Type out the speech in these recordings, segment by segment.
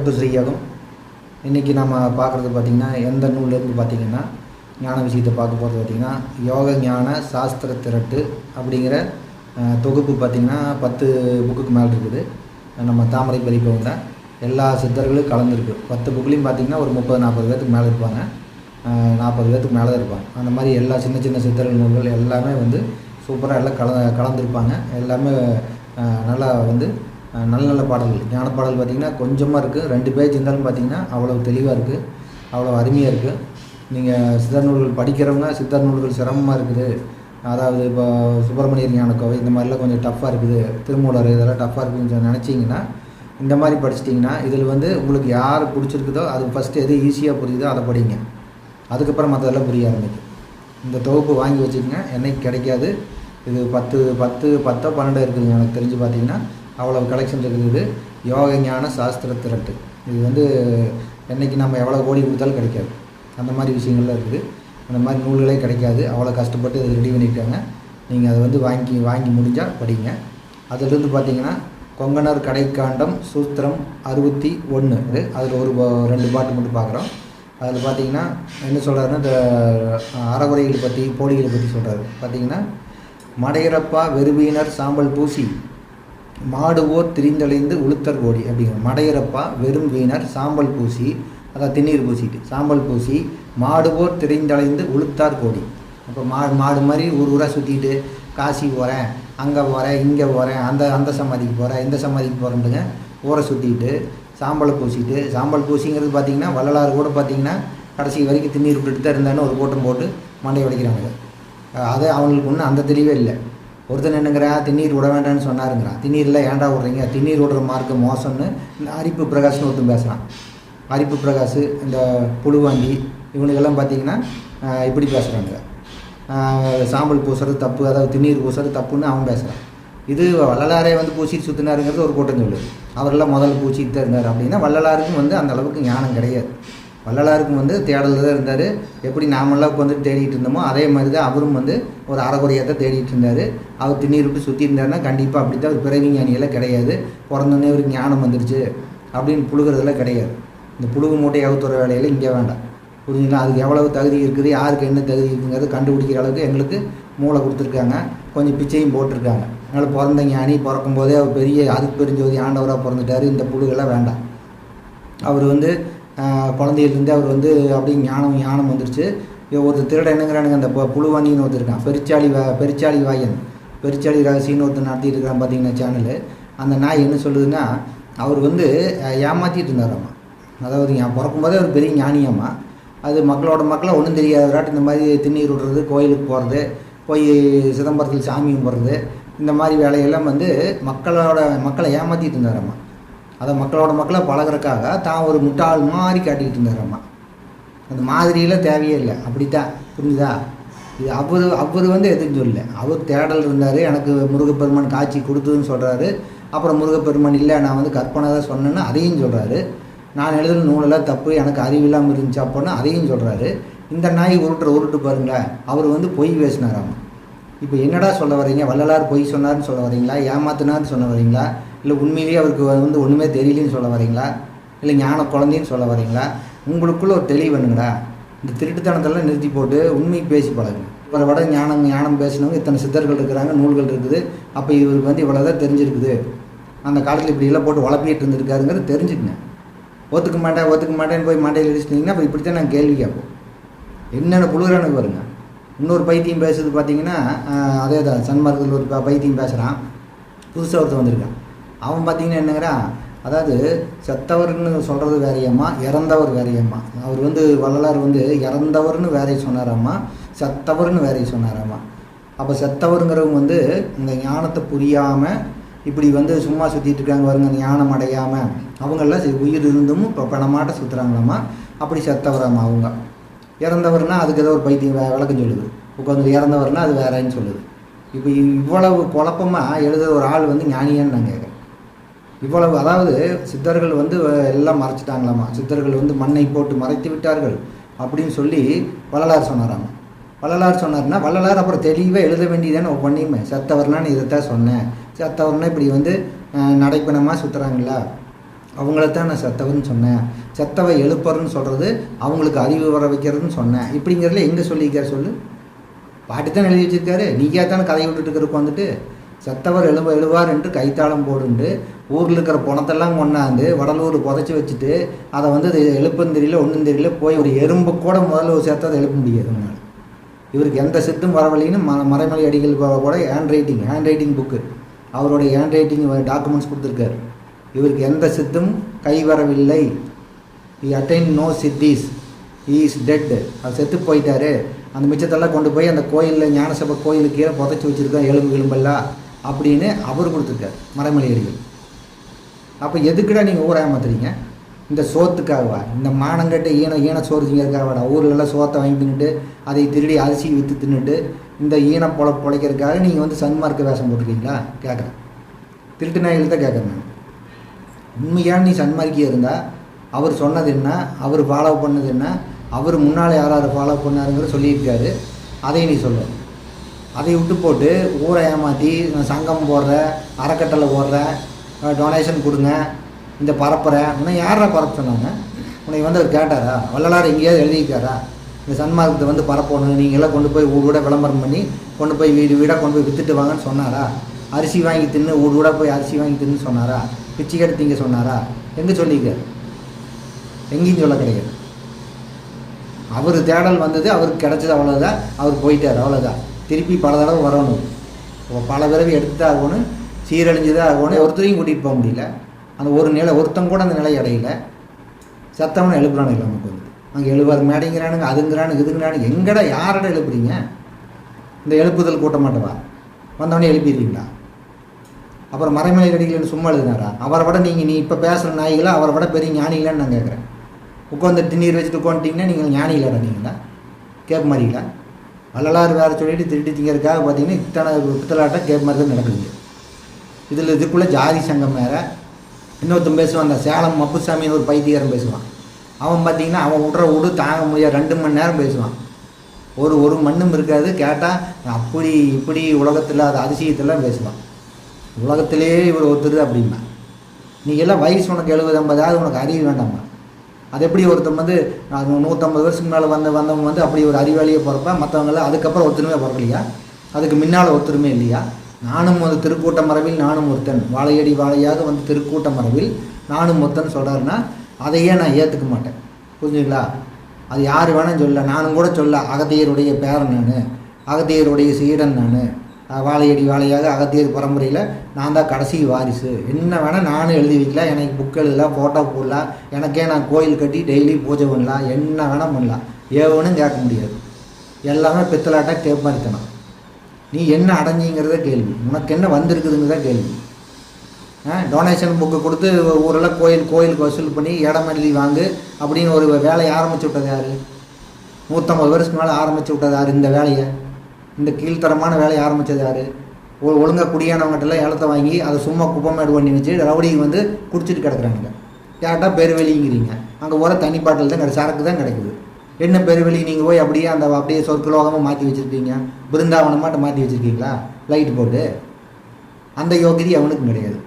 சிறப்பு செய்யணும். இன்றைக்கி நம்ம பார்க்குறது பார்த்திங்கன்னா எந்த நூல்லேருந்து பார்த்திங்கன்னா ஞான விஷயத்தை பார்க்க போகிறது பார்த்திங்கன்னா யோக ஞான சாஸ்திர திரட்டு அப்படிங்கிற தொகுப்பு பார்த்திங்கன்னா பத்து புக்குக்கு மேலே இருக்குது. நம்ம தாமரை பதிப்பவங்க எல்லா சித்தர்களும் கலந்துருக்கு. பத்து புக்லேயும் பார்த்திங்கன்னா ஒரு முப்பது நாற்பது பேர்த்துக்கு மேலே இருப்பாங்க. நாற்பது பேர்த்துக்கு மேலே தான் இருப்பாங்க. அந்த மாதிரி எல்லா சின்ன சின்ன சித்தர்கள் நூல்கள் எல்லாமே வந்து சூப்பராக எல்லாம் கல கலந்துருப்பாங்க. எல்லாமே நல்லா வந்து நல்ல நல்ல பாடல்கள். ஞான பாடல் பார்த்திங்கன்னா கொஞ்சமாக இருக்குது ரெண்டு பேஜ் இருந்தாலும் பார்த்திங்கன்னா அவ்வளோ தெளிவாக இருக்குது அவ்வளோ அருமையாக இருக்குது நீங்கள் சித்தர் நூல்கள் படிக்கிறவங்க சித்தர் நூல்கள் சிரமமாக இருக்குது. அதாவது இப்போ சுப்பிரமணியர் ஞானக்கோவை இந்த மாதிரிலாம் கொஞ்சம் டஃப்பாக இருக்குது. திருமூலர் இதெல்லாம் டஃப்பாக இருக்குதுன்னு சொல்லி நினச்சிங்கன்னா இந்த மாதிரி படிச்சிட்டிங்கன்னா இதில் வந்து உங்களுக்கு யார் பிடிச்சிருக்குதோ அது ஃபஸ்ட்டு எது ஈஸியாக புரியுதோ அதை படிங்க. அதுக்கப்புறம் மற்றதெல்லாம் புரிய ஆரம்பிக்கும். இந்த தொகுப்பு வாங்கி வச்சுக்கோங்க. என்னைக்கு கிடைக்காது. இது பத்து பத்து பத்தோ பன்னெண்டோ இருக்குதுங்க எனக்கு தெரிஞ்சு பார்த்தீங்கன்னா. அவ்வளோ கலெக்ஷன் இருக்குது யோக ஞான சாஸ்திர திரட்டு. இது வந்து என்னைக்கு நம்ம எவ்வளோ கோடி கொடுத்தாலும் கிடைக்காது. அந்த மாதிரி விஷயங்கள்லாம் இருக்குது. அந்த மாதிரி நூல்களே கிடைக்காது. அவ்வளோ கஷ்டப்பட்டு இதை ரெடி பண்ணியிருக்காங்க. நீங்கள் அதை வந்து வாங்கி வாங்கி முடிஞ்சால் படிங்க. அதிலிருந்து பார்த்தீங்கன்னா கொங்கனர் கடைக்காண்டம் சூத்திரம் அறுபத்தி ஒன்று இது அதில் ஒரு பா- ரெண்டு பாட்டு மட்டும் பார்க்குறோம் அதில் பார்த்தீங்கன்னா என்ன சொல்கிறாருன்னா இந்த அறகுறைகளை பற்றி போலிகளை பற்றி சொல்கிறாரு பார்த்தீங்கன்னா மடையரப்பா வெறுவியினர் சாம்பல் பூசி மாடுவோர் திரிந்தலைந்து உளுத்தர் கோடி அப்படிங்கிற மடையரப்பா வெறும் வீணர் சாம்பல் பூசி அதான் திண்ணீர் பூசிட்டு சாம்பல் பூசி மாடுவோர் திரிந்தலைந்து உளுத்தார் கோடி. அப்போ மாடு மாடு மாதிரி ஊர் ஊராக சுற்றிட்டு காசி போகிறேன் அங்கே போகிறேன் இங்கே போகிறேன் அந்த அந்த சமாதிக்கு போகிறேன் இந்த சமாதிக்கு போகிறேன்ட்டுங்க ஊரை சுற்றிட்டு சாம்பலை பூசிட்டு சாம்பல் பூசிங்கிறது பார்த்தீங்கன்னா வள்ளலாறு கூட பார்த்தீங்கன்னா கடைசி வரைக்கும் திண்ணீர் விட்டுட்டு தான் இருந்தான்னு ஒரு கூட்டம் போட்டு மண்டை உடைக்கிறாங்க அது அவங்களுக்கு ஒன்றும் அந்த தெளிவே இல்லை. ஒருத்தன் என்னங்கிறான் திண்ணீர் விட வேண்டாம்னு சொன்னாருங்கிறான் திண்ணீரில் ஏன்டா விட்றீங்க? திண்ணீர் விடுற மார்க்கம் மோசம்னு இந்த அரிப்பு பிரகாஷ்னு ஒருத்தன் பேசுகிறான் அரிப்பு பிரகாஷ் இந்த புழுவாண்டி இவனுக்கெல்லாம் பார்த்தீங்கன்னா இப்படி பேசுகிறாங்க சாம்பல் பூசுறது தப்பு அதாவது திண்ணீர் பூசுறது தப்புன்னு அவன் பேசுகிறான் இது வள்ளலாரே வந்து பூசிட்டு சுற்றினாருங்கிறது ஒரு கூட்டம் சொல்லுது. அவரெல்லாம் முதல்ல பூச்சிட்டு தான் இருந்தார் அப்படின்னா வள்ளலாருக்கும் வந்து அந்த அளவுக்கு ஞானம் கிடையாது. வள்ளலாருக்கும் வந்து தேடலில் தான் இருந்தார். எப்படி நாமெல்லாம் உட்காந்து தேடிட்டு இருந்தோமோ அதே மாதிரி தான் அவரும் வந்து ஒரு அறகுறையாக தான் தேடிட்டு இருந்தார். அவர் திண்ணீர் விட்டு சுற்றி இருந்தாருன்னா கண்டிப்பாக அப்படி தான் ஒரு பிறவி ஞானியெல்லாம் கிடையாது. பிறந்தோடனே ஒரு ஞானம் வந்துருச்சு அப்படின்னு புழுகிறதெல்லாம் கிடையாது. இந்த புழுகு மூட்டை அவுத்துற வேலையில் இங்கே வேண்டாம். புரிஞ்சுங்களா அதுக்கு எவ்வளவு தகுதி இருக்குது யாருக்கு என்ன தகுதி இருக்குங்கிறது கண்டுபிடிக்கிற அளவுக்கு எங்களுக்கு மூளை கொடுத்துருக்காங்க. கொஞ்சம் பிச்சையும் போட்டிருக்காங்க. அதனால் பிறந்த ஞானி பிறக்கும் போதே அவர் பெரிய அதுக்கு பெருஞ்சோதி ஆண்டவராக பிறந்துட்டாரு. இந்த புழுகெல்லாம் வேண்டாம். அவர் வந்து குழந்தையிலேருந்தே அவர் வந்து அப்படியே ஞானம் ஞானம் வந்துருச்சு. ஒருத்தர் திருட என்னங்கிறானுங்க அந்த புழுவாணின்னு ஒருத்தருக்கான் பெருச்சாளி வா பெருச்சாளி வாயன். பெருச்சாளி ரகசின்னு ஒருத்தர் நடத்திட்டு இருக்கான் பார்த்தீங்கன்னா சேனலு அந்த நாய் என்ன சொல்லுதுன்னா அவர் வந்து ஏமாற்றிட்டு இருந்தாராம்மா அதாவது பிறக்கும்போதே ஒரு பெரிய ஞானியாம்மா அது மக்களோட மக்களை ஒன்றும் தெரியாதவராட்டு இந்த மாதிரி திண்ணீர் விடுறது கோயிலுக்கு போகிறது போய் சிதம்பரத்தில் சாமி கும்பிட்றது இந்த மாதிரி வேலையெல்லாம் வந்து மக்களோட மக்களை ஏமாற்றிட்டு இருந்தாராம்மா அதை மக்களோட மக்களை பழகுறக்காக தான் ஒரு முட்டாள் மாதிரி காட்டிக்கிட்டு இருந்தாராம்மா அந்த மாதிரியெல்லாம் தேவையே இல்லை. அப்படித்தான். புரிஞ்சுதா? இது அவர் அவர் வந்து எதுவும் சொல்லல. அவர் தேடல் இருந்தார். எனக்கு முருகப்பெருமான் காட்சி கொடுத்ததுன்னு சொல்கிறாரு அப்புறம் முருகப்பெருமான் இல்லை நான் வந்து கற்பனை தான் சொன்னேன்னு அதையும் சொல்கிறாரு நான் எழுதுன நூலெல்லாம் தப்பு. எனக்கு அறிவில்லாமல் இருந்துச்சு அப்போன்னு அதையும் சொல்கிறாரு இந்த நாய் உருட்டுற உருட்டு பாருங்களேன் அவர் வந்து பொய் பேசினாராம். இப்போ என்னடா சொல்ல வரீங்க வள்ளலார் பொய் சொன்னார்னு சொல்ல வரீங்களா ஏமாத்தினார்னு சொல்ல வரீங்களா இல்லை உண்மையிலேயே அவருக்கு வந்து ஒன்றுமே தெரியலன்னு சொல்ல வரீங்களா? இல்லை ஞான குழந்தைன்னு சொல்ல வரீங்களா? உங்களுக்குள்ளே ஒரு தெளிவு வேணுங்களா இந்த திருட்டுத்தனத்தெல்லாம் நிறுத்தி போட்டு உண்மை பேசி பழகுங்க. இவரை விட ஞானம் ஞானம் பேசினவங்க இத்தனை சித்தர்கள் இருக்கிறாங்க நூல்கள் இருக்குது. அப்போ இவருக்கு வந்து இவ்வளோதான் தெரிஞ்சிருக்குது. அந்த காலத்தில் இப்படி எல்லாம் போட்டு வளர்ப்பிட்டு இருந்திருக்காருங்கிறது தெரிஞ்சுக்கங்க. ஒத்துக்க மாட்டேன் ஒத்துக்க மாட்டேன்னு போய் மாட்டையில் அடிச்சிட்டிங்கன்னா அப்போ இப்படி தான் நான் கேள்வி கேட்போம். என்னென்ன புழுகிறானுக்கு பாருங்க. இன்னொரு பைத்தியம் பேசுறது பார்த்தீங்கன்னா அதே தான் சன்மார்க்கத்தில் ஒரு பைத்தியம் பேசுகிறான் புதுசாக ஒருத்தன் வந்திருக்கான். அவன் பார்த்தீங்கன்னா என்னங்கிறான் அதாவது செத்தவர்னு சொல்கிறது வேறையம்மா இறந்தவர் வேறையம்மா. அவர் வந்து வள்ளலார் வந்து இறந்தவர்னு வேறைய சொன்னாராம்மா செத்தவர்னு வேறைய சொன்னாராம்மா. அப்போ செத்தவருங்கிறவங்க வந்து இந்த ஞானத்தை புரியாமல் இப்படி வந்து சும்மா சுற்றிட்டு இருக்காங்க பாருங்க அந்த ஞானம் அடையாமல் அவங்களாம் சரி, உயிர் இருந்தும் இப்போ பணமாட்ட சுற்றுறாங்களாம்மா அப்படி செத்தவராம்மா அவங்க. இறந்தவர்னா அதுக்கு ஏதோ ஒரு பைத்தியம் வே- விளக்கம் சொல்லுது. உட்காந்து இறந்தவர்னா அது வேறேன்னு சொல்லுது. இப்போ இவ்வளவு குழப்பமாக எழுதுகிற ஒரு ஆள் வந்து ஞானியான்னு நான் கேட்குறேன் இவ்வளவு அதாவது சித்தர்கள் வந்து எல்லாம் மறைச்சிட்டாங்களாமா? சித்தர்கள் வந்து மண்ணை போட்டு மறைத்து விட்டார்கள் அப்படின்னு சொல்லி வள்ளலார் சொன்னாராம்? வள்ளலார் சொன்னார்னா வள்ளலார் அப்புறம் தெளிவாக எழுத வேண்டியதானே பண்ணியுமே? செத்தவர்னா நீ இதைத்தான் சொன்னேன் செத்தவர்னா இப்படி வந்து நடைப்பணமாக சுற்றுறாங்களா அவங்களத்தான் நான் செத்தவர்னு சொன்னேன். செத்தவை எழுப்புறன்னு சொல்கிறது அவங்களுக்கு அறிவு வர வைக்கிறதுன்னு சொன்னேன். இப்படிங்கிறதுல எங்கே சொல்லியிருக்கார் சொல்லு? பாட்டி தான் எழுதி வச்சுருக்காரு. நீக்கே தானே கதை விட்டுட்டு இருக்கிறதுக்கு வந்துட்டு செத்தவர் எழுவ எழுவார் என்று கைத்தாளம் போடுண்டு. ஊரில் இருக்கிற பணத்தெல்லாம் கொண்டாந்து வடலூர் புதைச்சி வச்சுட்டு அதை வந்து இது எழுப்புன்னு தெரியல ஒன்றும் தெரியல போய் ஒரு எறும்பு கூட முதல்ல ஒரு சேர்த்து அதை எழுப்ப முடியாது உங்களால் இவருக்கு எந்த சித்தும் வரவில்லைன்னு ம மறைமலை அடிகள் கூட- கூட hand writing hand writing book அவருடைய ஹேண்ட் ரைட்டிங் டாக்குமெண்ட்ஸ் கொடுத்துருக்காரு. இவருக்கு எந்த சித்தும் கை வரவில்லை. He attained no siddhis is dead அவர் செத்து போயிட்டாரு. அந்த மிச்சத்தெல்லாம் கொண்டு போய் அந்த கோயிலில் ஞானசபை கோயிலுக்கு கீழே புதைச்சி வச்சுருக்கோம் எலும்பு எலும்பெல்லாம் அப்படின்னு அவர் கொடுத்துருக்காரு மரமலையடிகள். அப்போ எதுக்குடா நீங்கள் ஊரை ஏமாத்துறீங்க? இந்த சோத்துக்காகவா? இந்த மானங்கட்ட ஈன ஈன சோறு திங்கிறதுக்காகவாடா? ஊர்லெல்லாம் சோத்தை வாங்கி தின்னுட்டு அதை திருடி அரிசி விற்று தின்னுட்டு இந்த ஈன பொழ பொழைக்கிறதுக்காக நீங்கள் வந்து சன்மார்க்க வேஷம் போட்டிருக்கீங்களா? கேட்குறேன் திருட்டு நாய்கள் தான் கேட்குறேன் நான். உண்மையான நீ சன்மார்க்கியாக இருந்தால் அவர் சொன்னது என்ன? அவர் ஃபாலோ பண்ணது என்ன? அவர் முன்னால் யார் யார் ஃபாலோ பண்ணாருங்கிற சொல்லியிருக்காரு. அதை நீ சொல்லணும் அதை விட்டு போட்டு ஊரை ஏமாற்றி நான் சங்கம் போடுறேன் அறக்கட்டளை போடுறேன் டொனேஷன் கொடுங்க இந்த பரப்புறேன் உன்னை யாரா பரப்ப சொன்னாங்க? உன்னை வந்து அவர் கேட்டாரா? வள்ளலார் எங்கேயாவது எழுதியிருக்காரா? இந்த சன்மார்க்கத்தை வந்து பரப்பணும் நீங்களாம் கொண்டு போய் ஊர் கூட விளம்பரம் பண்ணி கொண்டு போய் வீடு வீடாக கொண்டு போய் விற்றுட்டு வாங்கன்னு சொன்னாரா? அரிசி வாங்கி தின்னு ஊர் கூட போய் அரிசி வாங்கி தின்னு சொன்னாரா? பிச்சை கட்டு சொன்னாரா? எங்கே சொல்லியிருக்காரு? எங்கேயும் சொல்ல கிடையாது. அவர் தேடல் வந்தது அவருக்கு கிடைச்சது அவ்வளோதான் அவர் போயிட்டார் அவ்வளோதான் திருப்பி பல தடவை வரணும். இப்போ பல பிறவி எடுத்து ஆகணும் சீரழிஞ்சுதான் ஆகணும் ஒருத்தரையும் கூட்டிகிட்டு போக முடியல. அந்த ஒரு நிலை ஒருத்தன் கூட அந்த நிலை அடையல. சத்தவனை எழுப்புறானுங்க நமக்கு வந்து. அங்கே எழுபாது மேடைங்கிறானுங்க அதுங்கிறானுங்க இதுங்கிறானுங்க. எங்கடா யாரடா எழுப்புறீங்க? இந்த எழுப்புதல் கூட்ட மாட்டவா வந்தவொடனே எழுப்பிடுறீங்களா? அப்புறம் மறைமலை அடிகள் சும்மா எழுதினாரா? அவரை விட நீங்கள் நீ இப்போ பேசுகிற நாய்களா அவரை விட பெரிய ஞானிகளான்னு நான் கேட்குறேன் உட்காந்து திண்ணீர் வச்சுட்டு உட்காந்துட்டிங்கன்னா நீங்கள் ஞானிகளாடா நீங்களா கேப் மாதிரிங்களா வள்ளலார் வேறு சொல்லிட்டு திருட்டு திங்கிறதுக்காக பார்த்தீங்கன்னா இத்தனை பித்தலாட்டம் கேப் மாதிரி தான் நடக்குதுங்க இதில் இதுக்குள்ளே ஜாதி சங்கம் வேறு. இன்னொருத்தன் பேசுவான் அந்த சேலம் மப்புசாமின்னு ஒரு பைத்தியக்காரன் பேசுவான். அவன் பார்த்தீங்கன்னா அவன் விட்ற விடு தாங்க முடியாது ரெண்டு மணி நேரம் பேசுவான். ஒரு ஒரு மண்ணும் இருக்காது கேட்டால் அப்படி இப்படி உலகத்தில் அது அதிசயத்தெல்லாம் பேசுவான். உலகத்திலே இவர் ஒருத்தர் அப்படிம்பா நீ எல்லாம் வயசு உனக்கு எழுபது ஐம்பதாவது உனக்கு அறிவு வேண்டாமா அது எப்படி ஒருத்தன் வந்து நூற்றம்பது வருஷத்துக்கு மேலே வந்த வந்தவங்க வந்து அப்படி ஒரு அறிவாளியை பிறப்பேன் மற்றவங்களாம் அதுக்கப்புறம் ஒருத்தருமே பிறக்கலையா? அதுக்கு முன்னால் ஒருத்தருமே இல்லையா? நானும் ஒரு திருக்கூட்ட மரபில் நானும் ஒருத்தன். வாழையடி வாழையாக வந்து திருக்கூட்ட மரபில் நானும் ஒருத்தன் சொல்கிறாருன்னா அதையே நான் ஏற்றுக்க மாட்டேன். புரிஞ்சுங்களா அது யார் வேணாலும் சொல்ல நானும் கூட சொல்ல அகத்தியருடைய பேரன் நான் அகத்தியருடைய சீடன் நான். வாழையடி வாழையாக அகத்தியர் பரம்பரையில் நான் தான் கடைசி வாரிசு. என்ன வேணால் நானும் எழுதி வைக்கலாம். எனக்கு புக் எழுதலாம் ஃபோட்டோ போடலாம். எனக்கே நான் கோயில் கட்டி டெய்லி பூஜை பண்ணலாம். என்ன வேணால் பண்ணலாம். ஏவனும் கேட்க முடியாது. எல்லாமே பித்தலாட்டா கேட்பாரித்தனம் நீ என்ன அடைஞ்சிங்கிறத கேள்வி. உனக்கு என்ன வந்திருக்குதுங்கிறத கேள்வி. டொனேஷன் புக்கு கொடுத்து ஊரெல்லாம் கோயில் கோயிலுக்கு வசூல் பண்ணி இடம் எழுதி வாங்கு அப்படின்னு ஒரு வேலையை ஆரம்பிச்சு விட்டது யார்? நூற்றம்பது வருஷத்துக்கு மேலே ஆரம்பிச்சு விட்டது யார் இந்த வேலையை? இந்த கீழ்த்தரமான வேலையை ஆரம்பித்தது யார்? ஒழுங்காக குடியானவங்ககிட்டலாம் ஏலத்தை வாங்கி அதை சும்மா குப்பமேடு பண்ணி வச்சு ரவுடிங்க வந்து குடிச்சிட்டு கிடக்குறாங்க கேட்டால் பெருவெளிங்கிறீங்க? அங்கே போகிற தண்ணி பாட்டில் தான் கிடை சரக்கு தான் கிடைக்குது. என்ன பெருவெளி? நீங்கள் போய் அப்படியே அந்த அப்படியே சொற்கலோகமாக மாற்றி வச்சுருக்கீங்க. பிருந்தாவனமாட்ட மாற்றி வச்சுருக்கீங்களா? லைட் போட்டு. அந்த யோகியதை அவனுக்கும் கிடையாது.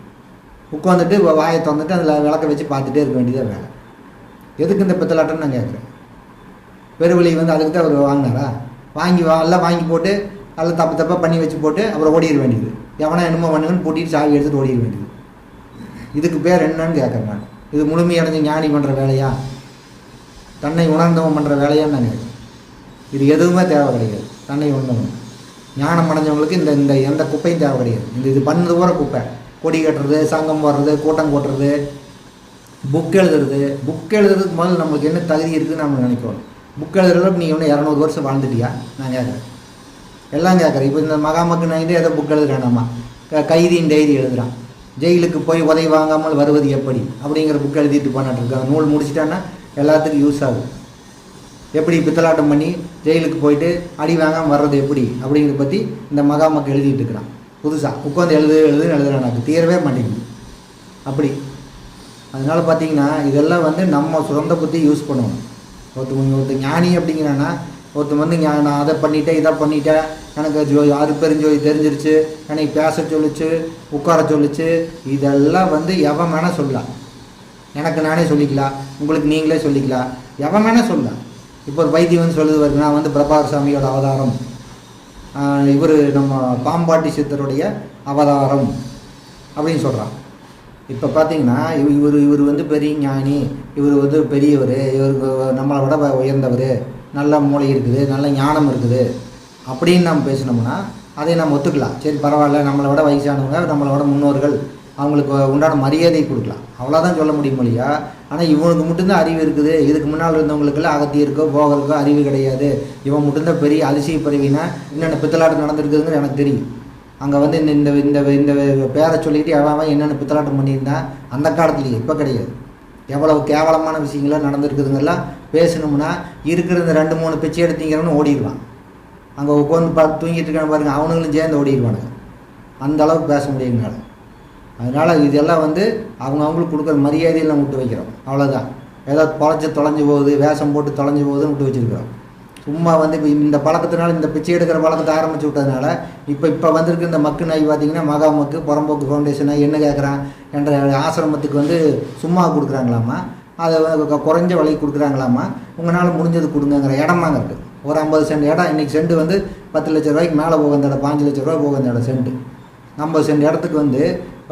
உட்காந்துட்டு வாயை திறந்துட்டு அதில் விளக்க வச்சு பார்த்துட்டே இருக்க வேண்டியதாக வேலை. எதுக்கு இந்த பித்தலாட்டம்னு நான் கேட்குறேன்? பெருவெளி வந்து அதுக்கு தான் அவர் வாங்கினாரா? வாங்கி வா எல்லாம் வாங்கி போட்டு எல்லாம் தப்பு தப்பாக பண்ணி வச்சு போட்டு அப்புறம் ஓடிட வேண்டியது. எவனா என்னமோ பண்ணுங்கன்னு பூட்டிட்டு சாவி எடுத்துட்டு ஓடிட வேண்டியது. இதுக்கு பேர் என்னன்னு கேட்குறேன் நான். இது முழுமையடைஞ்ச ஞானி பண்ணுற வேலையா? தன்னை உணர்ந்தவன் பண்ணுற வேலையான்னு நான் கேட்குறேன். இது எதுவுமே தேவை கிடையாது. தன்னை உணர்ந்தவன். ஞானம் அடைஞ்சவங்களுக்கு இந்த இந்த எந்த குப்பையும் தேவை கிடையாது. இந்த இது பண்ணது பூரா குப்பை. கொடி கட்டுறது சங்கம் போடுறது கூட்டம் கூட்டுறது புக் எழுதுறது. புக் எழுதுறதுக்கு முதல்ல நம்மளுக்கு என்ன தகுதி இருக்குதுன்னு நம்ம நினைக்கிறோம் புக் எழுதுறதுக்கு நீ இன்னும் இரநூறு வருஷம் வாழ்ந்துட்டியா? நான் கேட்குறேன். எல்லாம் கேட்குறேன். இப்போ இந்த மகாமக்கு நான் எதோ புக் எழுதுறானாமா? கைதியின் டைரி எழுதுகிறான் ஜெயிலுக்கு போய் உதவி வாங்காமல் வருவது எப்படி? அப்படிங்கிற புக் எழுதிட்டு பண்ணிட்டுருக்கான் நூல் முடிச்சிட்டான்னா எல்லாத்துக்கும் யூஸ் ஆகும். எப்படி பித்தலாட்டம் பண்ணி ஜெயிலுக்கு போயிட்டு அடி வாங்காமல் வர்றது எப்படி? அப்படிங்கிறத பற்றி இந்த மகாமக்கு எழுதிட்டு இருக்கிறான். புதுசாக உட்காந்து எழுது எழுது எழுதுறான். எனக்கு தீரவே மாட்டேங்குது. அப்படி. அதனால் பார்த்தீங்கன்னா இதெல்லாம் வந்து நம்ம சொந்த புத்தி யூஸ் பண்ணணும். ஒருத்தவங்க ஒருத்தர் ஞானி அப்படிங்கிறான்னா ஒருத்தன் வந்து நான் அதை பண்ணிட்டேன் இதை பண்ணிட்டேன். எனக்கு ஜோ யாரு பெருஞ்சோதி தெரிஞ்சிருச்சு. எனக்கு பேச சொல்லுச்சு உட்கார சொல்லுச்சு. இதெல்லாம் வந்து எவன் வேணால் சொல்லலாம் எனக்கு நானே சொல்லிக்கலாம் உங்களுக்கு நீங்களே சொல்லிக்கலாம் எவன் வேணால் சொல்லலாம் இப்போ ஒரு வைத்தியம் வந்து சொல்லுது நான் வந்து பிரபாகர் சாமியோட அவதாரம். இவர் நம்ம பாம்பாட்டி சித்தருடைய அவதாரம் அப்படின்னு சொல்கிறான் இப்போ பார்த்தீங்கன்னா இவர் இவர் வந்து பெரிய ஞானி இவர் வந்து பெரியவர் இவருக்கு நம்மளை விட உயர்ந்தவர் நல்ல மூளை இருக்குது நல்ல ஞானம் இருக்குது. அப்படின்னு நம்ம பேசினோம்னா அதை நம்ம ஒத்துக்கலாம். சரி பரவாயில்ல நம்மளை விட வயசானவங்க நம்மளை விட முன்னோர்கள் அவங்களுக்கு உண்டான மரியாதை கொடுக்கலாம். அவ்வளோதான் சொல்ல முடியும் இல்லையா? ஆனால் இவனுக்கு மட்டும்தான் அறிவு இருக்குது. இதுக்கு முன்னால் இருந்தவங்களுக்கெல்லாம் அகத்தியிருக்கோ போகிறக்கோ அறிவு கிடையாது. இவன் மட்டும்தான் பெரிய அலசிய பிறவினா என்னென்ன பித்தலாட்டம் நடந்திருக்குதுன்னு எனக்கு தெரியும். அங்கே வந்து இந்த இந்த இந்த இந்த பேரை சொல்லிக்கிட்டு அவன் அவன் என்னென்ன பித்தலாட்டம் பண்ணியிருந்தான் அந்த காலத்துலேயே இப்போ கிடையாது. எவ்வளவு கேவலமான விஷயங்கள்லாம் நடந்துருக்குதுங்கெல்லாம் பேசணும்னா இருக்கிற இந்த ரெண்டு மூணு பிச்சை எடுத்தீங்கன்னு ஓடிடுவான். அங்கே உட்காந்து பார்த்து தூங்கிட்டு இருக்கான்னு பாருங்க அவனுங்களும் சேர்ந்து ஓடிடுவானுங்க. அந்த அளவுக்கு பேச முடியுங்கனால அதனால் இதெல்லாம் வந்து அவங்க அவங்களுக்கு கொடுக்குற மரியாதையெல்லாம் விட்டு வைக்கிறோம். அவ்வளோதான் ஏதாவது பொழைச்சி தொலைஞ்சு போகுது வேஷம் போட்டு தொலைஞ்சு போகுதுன்னு விட்டு வச்சுருக்கிறோம். சும்மா வந்து இப்போ இந்த பழக்கத்தினால இந்த பிச்சை எடுக்கிற பழக்கத்தை ஆரம்பிச்சு விட்டதுனால இப்போ இப்போ வந்திருக்க இந்த மக்கு நாய் பார்த்தீங்கன்னா மகா மக்கு புறம்போக்கு ஃபவுண்டேஷனை என்ன கேட்குறான் என்ற ஆசிரமத்துக்கு வந்து சும்மா கொடுக்குறாங்களாமா? அதை குறைஞ்ச விலைக்கு கொடுக்குறாங்களாமா? உங்களால் முடிஞ்சது கொடுங்கங்கிற இடமாங்க இருக்குது ஒரு ஐம்பது சென்ட் இடம் இன்றைக்கி சென்ட் வந்து பத்து லட்ச ரூபாய்க்கு மேலே போக இந்த இடம் பாஞ்சு லட்ச ரூபா போக இந்த இடம் சென்ட். ஐம்பது சென்ட் இடத்துக்கு வந்து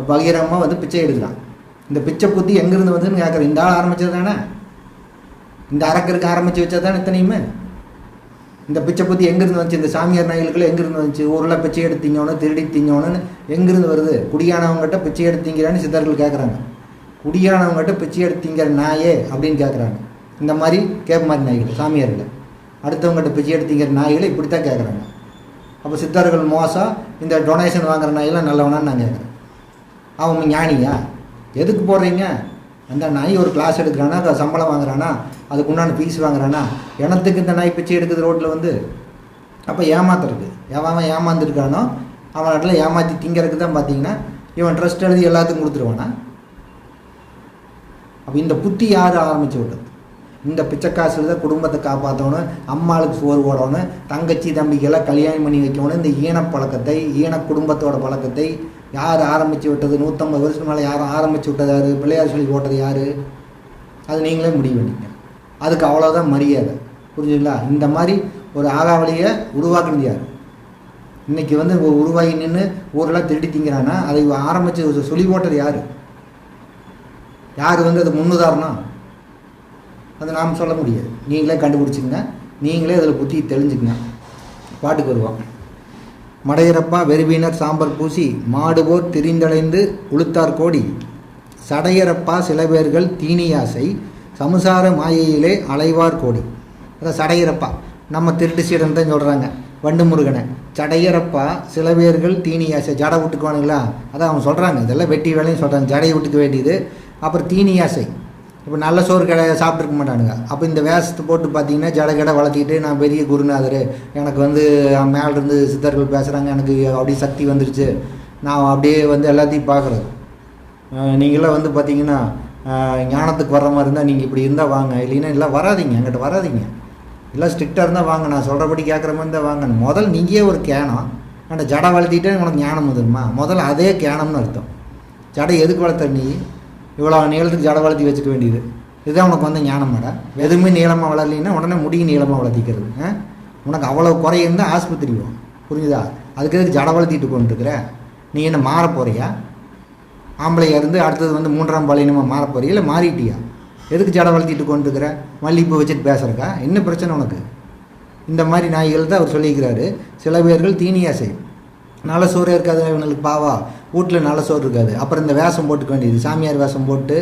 பகிரமாக வந்து பிச்சை எடுக்கிறான். இந்த பிச்சை புத்தி எங்கேருந்து வந்துன்னு கேட்குறேன் இந்த ஆள் ஆரம்பிச்சது தானே? இந்த அரக்கருக்கு ஆரம்பித்து வச்சது தானே இத்தனையுமே? இந்த பிச்சை புத்தி எங்கேருந்து வந்துச்சு? இந்த சாமியார் நாய்களுக்குள்ள எங்கேருந்து வந்துச்சு? ஊரில் பிச்சை எடுத்தீங்கன்னு திருடி திங்கோன்னு எங்கேருந்து வருது? குடியானவங்ககிட்ட பிச்சை எடுத்தீங்கிறான்னு சித்தர்கள் கேட்குறாங்க குடியானவங்ககிட்ட பிச்சை எடுத்தீங்கிற நாயே அப்படின்னு கேட்குறாங்க இந்த மாதிரி கேப் மாதிரி நாய்கள் சாமியார்கள். அடுத்தவங்ககிட்ட பிச்சை எடுத்தீங்கிற நாய்களை இப்படி தான் கேட்குறாங்க அப்போ சித்தர்கள் மோசம் இந்த டொனேஷன் வாங்குற நாயெல்லாம் நல்லவனான்னு நான் கேட்குறேன் அவன் ஞானியா? எதுக்கு போடுறீங்க? அந்த நாய் ஒரு கிளாஸ் எடுக்கிறானா? க- சம்பளம் வாங்குறானா? அதுக்கு உண்டான ஃபீஸ் வாங்குறானா? எனத்துக்கு இந்த நாய் பிச்சை எடுக்குது ரோட்டில் வந்து? அப்போ ஏமாத்துறது. எவன் ஏமாந்துருக்கானோ அவன் இடத்துல ஏமாற்றி திங்கிறதுக்கு தான் பார்த்தீங்கன்னா இவன் ட்ரஸ்ட் எழுதி எல்லாத்துக்கும் கொடுத்துருவானா? அப்போ இந்த புத்தி யார் ஆரம்பிச்சு விட்டது? இந்த பிச்சைக்காசில் தான் குடும்பத்தை காப்பாற்றணும் அம்மாளுக்கு சோறு போடணும் தங்கச்சி தம்பிக்கெல்லாம் கல்யாணம் பண்ணி வைக்கணும் இந்த ஈன பழக்கத்தை ஈன குடும்பத்தோட பழக்கத்தை யார் ஆரம்பித்து விட்டது? நூற்றம்பது வருஷத்துக்கு மேலே யாரும் ஆரம்பித்து விட்டது யார்? பிள்ளையார் சொல்லி போட்டது யார்? அது நீங்களே முடிவு பண்ணிங்க அதுக்கு அவ்வளோதான் மரியாதை. புரிஞ்சுங்களா இந்த மாதிரி ஒரு ஆகாவளியை உருவாக்குனது யார்? இன்னைக்கு வந்து உருவாகி நின்று ஊரெல்லாம் திருடி திங்கிறான்னா அதை ஆரம்பித்து சொல்லி போட்டது யார்? யார் வந்து அது முன்னுதாரணம் அதை நாம் சொல்ல முடியாது. நீங்களே கண்டுபிடிச்சிங்க நீங்களே அதில் புத்தி தெளிஞ்சுக்கங்க. பாட்டுக்கு வருவோம். மடையரப்பா வெறுவினர் சாம்பல் பூசி மாடுவோர் திரிந்தடைந்து உளுத்தார் கோடி. சடையரப்பா சில பேர்கள் தீனியாசை சமுசார மாயையிலே அலைவார் கோடி. அதான் சடையரப்பா. நம்ம திருட்டு சீடன் தான் சொல்கிறாங்க வண்டு முருகனை சடையரப்பா சில பேர்கள் தீனியாசை ஜடை விட்டுக்குவானுங்களா? அதான் அவங்க சொல்கிறாங்க இதெல்லாம் வெட்டி வேலையும் சொல்கிறாங்க ஜடையை விட்டுக்க வேண்டியது. அப்புறம் தீனியாசை. இப்போ நல்ல சோறு கடை சாப்பிட்ருக்க மாட்டானுங்க. அப்போ இந்த வேஷத்தை போட்டு பார்த்தீங்கன்னா ஜடகடை வளர்த்திக்கிட்டு நான் பெரிய குருநாதர். எனக்கு வந்து மேலேருந்து சித்தர்கள் பேசுகிறாங்க எனக்கு அப்படியே சக்தி வந்துருச்சு. நான் அப்படியே வந்து எல்லாத்தையும் பார்க்குறது நீங்களாம் வந்து பார்த்தீங்கன்னா ஞானத்துக்கு வர்ற மாதிரி இருந்தால் நீங்கள் இப்படி இருந்தால் வாங்க. இல்லைன்னா இல்லை வராதிங்க. என்கிட்ட வராதீங்க. இல்லை ஸ்ட்ரிக்டாக இருந்தால் வாங்க. நான் சொல்கிறபடி கேட்குற மாதிரி தான் வாங்க. முதல் நீங்களே ஒரு கேனம் அந்த ஜடை வளர்த்திட்டே உனக்கு ஞானம் வந்துடுமா முதல்ல அதே கேனம்னு அர்த்தம். ஜடை எதுக்கு வளர்த்த நீ? இவ்வளோ நீளத்துக்கு ஜடை வளர்த்தி வச்சுக்க வேண்டியது. இதுதான் உனக்கு வந்து ஞானம் மேடம். எதுவுமே நீளமாக வளரலைன்னா உடனே முடியும் நீளமாக வளர்த்திக்கிறது. உனக்கு அவ்வளோ குறை இருந்தால் ஆஸ்பத்திரி போகும் புரியுதா அதுக்கு எதுக்கு ஜடை வளர்த்திட்டு கொண்டுருக்குற நீ என்ன மாற போறியா? ஆம்பளையா இருந்து அடுத்தது வந்து மூன்றாம் பாலினமாக மாற போறியா? இல்லை மாறிட்டியா? எதுக்கு ஜடை வளர்த்திட்டு கொண்டுருக்குற மல்லிகைப்பூ வச்சுட்டு பேசுறக்கா? என்ன பிரச்சனை உனக்கு? இந்த மாதிரி நாய்கள் தான் அவர் சொல்லியிருக்கிறாரு. சில பேர்கள் தீனியா செய்யும். நல்ல சோறு இருக்காது இவனுக்கு? பாவா வீட்டில் நல்ல சோறு இருக்காது. அப்புறம் இந்த வேஷம் போட்டுக்க வேண்டியது. சாமியார் வேஷம் போட்டு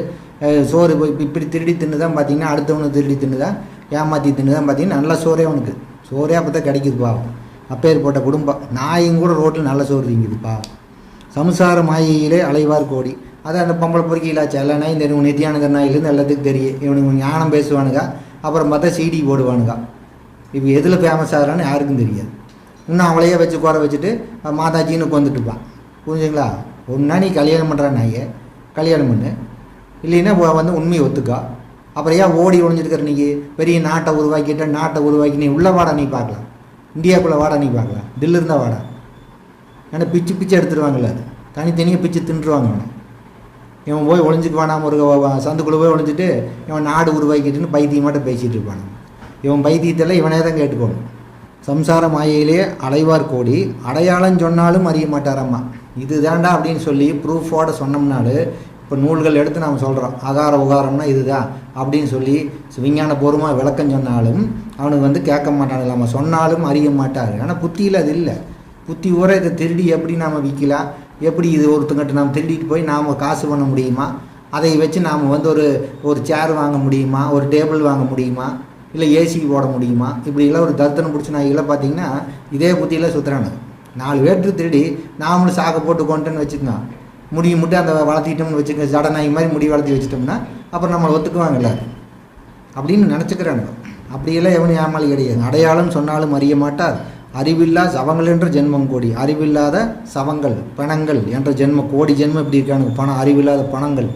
சோறு போய் இப்படி திருடி தின்னு தான் பார்த்தீங்கன்னா அடுத்தவனு திருடி தின்னு தான் ஏமாற்றி தின்னு தான் பார்த்தீங்கன்னா நல்ல சோறே அவனுக்கு. சோறே அப்போ தான் கிடைக்குது பாவம். அப்பேர் போட்ட குடும்பம். நாயும் கூட ரோட்டில் நல்ல சோறு திங்குது பாவம். சம்சார மாயையிலே அலைவார் கோடி. அதை அந்த பொம்பளை பொறுக்கிலாச்சு எல்லா நாயும் தெரியும். நித்தியானந்தர் நாயிலேருந்து எல்லாத்துக்கும் தெரியும். இவனுக்கு ஞானம் பேசுவானுங்க. அப்புறம் பார்த்தா சீடி போடுவானுங்க. இப்போ எதில் ஃபேமஸ் ஆகிறான்னு யாருக்கும் தெரியாது. இன்னும் அவளையே வச்சு குறை வச்சுட்டு மாதாஜின்னு உட்காந்துட்டுப்பா புரிஞ்சுங்களா ஒன்றா நீ கல்யாணம் பண்ணுற நாயே. கல்யாணம் பண்ணு. இல்லைன்னா வந்து உண்மையை ஒத்துக்கா. அப்புறம் ஏன் ஓடி ஒழிஞ்சிருக்கிற நீ? பெரிய நாட்டை உருவாக்கிட்ட நாட்டை உருவாக்கி நீ உள்ள வாடா நீ பார்க்கலாம். இந்தியாவுக்குள்ளே வாடா நீ பார்க்கலாம். தில்லு இருந்தால் வாடா. ஏன்னா பிச்சு பிச்சு எடுத்துருவாங்கல்ல அது. தனித்தனியாக பிச்சு தின்றுவாங்க அவனை. இவன் போய் ஒழிஞ்சுக்குவானா ஒரு சந்துக்குள்ளே போய் ஒளிஞ்சிட்டு இவன் நாடு உருவாக்கிட்டுன்னு பைத்தியமாட்ட பேசிகிட்டு இருப்பான் இவன் பைத்தியத்தில் இவனே தான் கேட்டுக்கோணும். சம்சார மாயையிலே அலைவார் கோடி அடையாளம் சொன்னாலும் அறிய மாட்டாரம்மா இதுதான்டா அப்படின்னு சொல்லி ப்ரூஃபோட சொன்னோம்னாலும் இப்போ நூல்கள் எடுத்து நாம் சொல்கிறோம் அகார உகாரம்னா இதுதான் அப்படின்னு சொல்லி விஞ்ஞான பூர்வமாக விளக்கம் சொன்னாலும் அவனுக்கு வந்து கேட்க மாட்டான் நம்ம சொன்னாலும் அறிய மாட்டார். ஆனால் புத்தியில் அது இல்லை. புத்தி ஊற இதை திருடி எப்படி நாம் விற்கலாம் எப்படி இது ஒருத்தங்கிட்ட நாம் திருடிட்டு போய் நாம் காசு பண்ண முடியுமா? அதை வச்சு நாம் வந்து ஒரு ஒரு சேர் வாங்க முடியுமா? ஒரு டேபிள் வாங்க முடியுமா? இல்லை ஏசி போட முடியுமா? இப்படிலாம் ஒரு தர்த்தனை பிடிச்ச நாய்களை பார்த்தீங்கன்னா இதே புத்தியில் சுற்றுறானு நாலு பேர்த்து திருடி நாமளும் சாக்கை போட்டு கொண்டுன்னு வச்சுக்கோங்க. முடி முட்டை அந்த வளர்த்திட்டோம்னு வச்சுக்க ஜட நாய் மாதிரி முடி வளர்த்தி வச்சுட்டோம்னா அப்புறம் நம்மளை ஒத்துக்குவாங்கல்ல அப்படின்னு நினச்சிக்கிறானுங்க அப்படியெல்லாம் எவனும் ஏமாளி கிடையாது. அடையாளம் சொன்னாலும் அறிய மாட்டார். அறிவில்லா சவங்கள் என்ற ஜென்மம் கோடி. அறிவில்லாத சவங்கள் பணங்கள் என்ற ஜென்ம கோடி ஜென்மம் இப்படி இருக்கானுங்க. பணம் அறிவில்லாத பணங்கள்.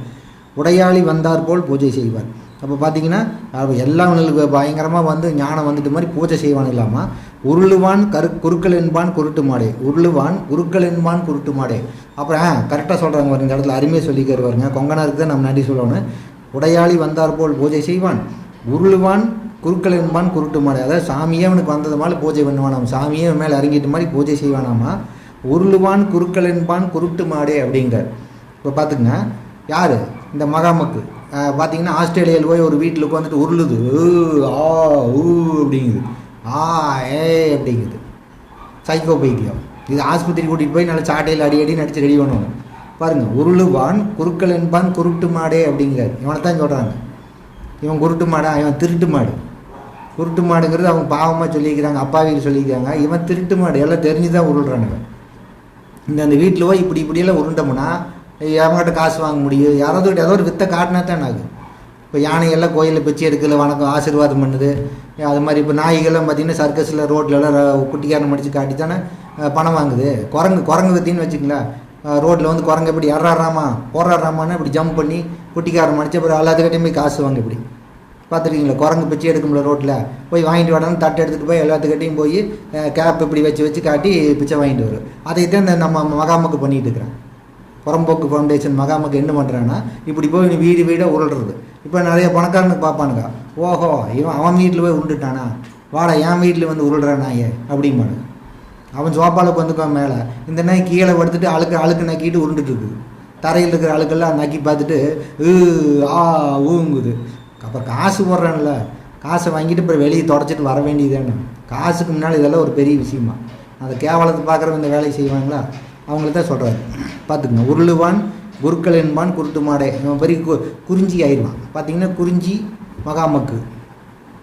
உடையாளி வந்தார் போல் பூஜை செய்வார். அப்போ பார்த்தீங்கன்னா அவ எல்லாவனுக்கு பயங்கரமாக வந்து ஞானம் வந்துட்டு மாதிரி பூஜை செய்வான் இல்லாமல் உருளுவான் கரு குருக்கள் என்பான் குருட்டு மாடே. உருளுவான் குருக்கள் என்பான் குருட்டு மாடே. அப்புறம் கரெக்டாக சொல்கிறாங்க பாருங்க இந்த இடத்துல அருமையாக சொல்லிக்காரு பாருங்க. கொங்கனாருக்கு தான் நம்ம நன்றி சொல்லணும். உடையாளி வந்தார் போல் பூஜை செய்வான். உருளுவான் குருக்கள் என்பான் குருட்டு மாடே. அதாவது சாமியே அவனுக்கு வந்தது மாதிரி பூஜை பண்ணுவானாம். சாமியே அவன் மேலே இறங்கிட்டு மாதிரி பூஜை செய்வானாமா? உருளுவான் குருக்கள் என்பான் குருட்டு மாடே அப்படிங்கிறார். இப்போ பார்த்துங்க யார்? இந்த மகாமக்கு. பார்த்தீங்கன்னா ஆஸ்திரேலியாவில் போய் ஒரு வீட்டில் உட்காந்துட்டு உருளுது. ஆ ஊ அப்படிங்குது. ஆ ஏ அப்படிங்குது. சைக்கோ பைத்தியம் இது ஆஸ்பத்திரி கூட்டிகிட்டு போய் நல்லா சாட்டையில் அடி அடி நடிச்சு ரெடி பண்ணுவோம். பாருங்கள் உருளுவான் குருக்கள் என்பான் குருட்டு மாடே அப்படிங்கிறார். இவனை தான் சொல்கிறாங்க இவன் குருட்டு மாடா இவன் திருட்டு மாடு. குருட்டு மாடுங்கிறது அவங்க பாவமாக சொல்லிக்கிறாங்க அப்பாவியில் சொல்லிக்கிறாங்க. இவன் திருட்டு மாடு. எல்லாம் தெரிஞ்சு தான் உருள்றானுங்க. இந்த அந்த வீட்டில் போய் இப்படி இப்படியெல்லாம் உருண்டோம்னா அவங்ககிட்ட காசு வாங்க முடியும் யாராவது ஏதோ ஒரு வித்தை காட்டினா தான் ஆகும் இப்போ யானையெல்லாம் கோயிலில் பிச்சை எடுக்கல வணக்கம் ஆசீர்வாதம் பண்ணுது. அது மாதிரி இப்போ நாய்கள்லாம் பார்த்தீங்கன்னா சர்க்கஸில் ரோட்லலாம் குட்டிக்காரன் மடித்து காட்டி தானே பணம் வாங்குது. குரங்கு குரங்கு வித்தின்னு வச்சுங்களேன் ரோட்டில் வந்து குரங்கு எப்படி எறாராமா போராடுறாமான்னு இப்படி ஜம்ப் பண்ணி குட்டிக்காரன் மடிச்சு அப்புறம் எல்லாத்துக்கிட்டையும் போய் காசு வாங்க இப்படி. பார்த்துருக்கீங்களா குரங்கு பிச்சை எடுக்கும்ல ரோட்டில் போய் வாங்கிட்டு வரணும் தட்டை எடுத்துகிட்டு போய் எல்லாத்துக்கிட்டையும் போய் கேப் இப்படி வச்சு வச்சு காட்டி பிச்சை வாங்கிட்டு வரும் அதை தான் இந்த நம்ம மகாமக்கு பண்ணிகிட்டு இருக்கிறேன். புறம்போக்கு ஃபவுண்டேஷன் மகாமக்கு என்ன பண்ணுறான்னா இப்படி போய் நீ வீடு வீடாக உருள்றது. இப்போ நிறைய பணக்காரனுக்கு பார்ப்பானுங்க ஓஹோ இவன் அவன் வீட்டில் போய் உருண்டுட்டானா? வாடா என் வீட்டில் வந்து உருள்றான் நாயே அப்படிம்பானு அவன் சோப்பாலுக்கு வந்துக்குவான் மேலே. இந்த நாய் கீழே படுத்துட்டு அழுக்கு அழுக்கு நக்கிட்டு உருண்டுட்டு இருக்குது தரையில் இருக்கிற அழுக்கெல்லாம் நக்கி பார்த்துட்டு ஊ ஆ ஊங்குது. அப்புறம் காசு போடுறான்ல. காசை வாங்கிட்டு இப்போ வெளியே தொடச்சிட்டு வர வேண்டியதானே காசுக்கு முன்னால் இதெல்லாம் ஒரு பெரிய விஷயமா. அந்த கேவலத்தை பார்க்குறவங்க இந்த வேலையை செய்வாங்களா? அவங்கள தான் சொல்கிறாரு பார்த்துக்கங்க. உருளுவான் குருக்கள் என்பான் குருட்டு மாடை பெரிய கு குறிஞ்சி ஆயிடுவான். பார்த்தீங்கன்னா குறிஞ்சி மகாமக்கு.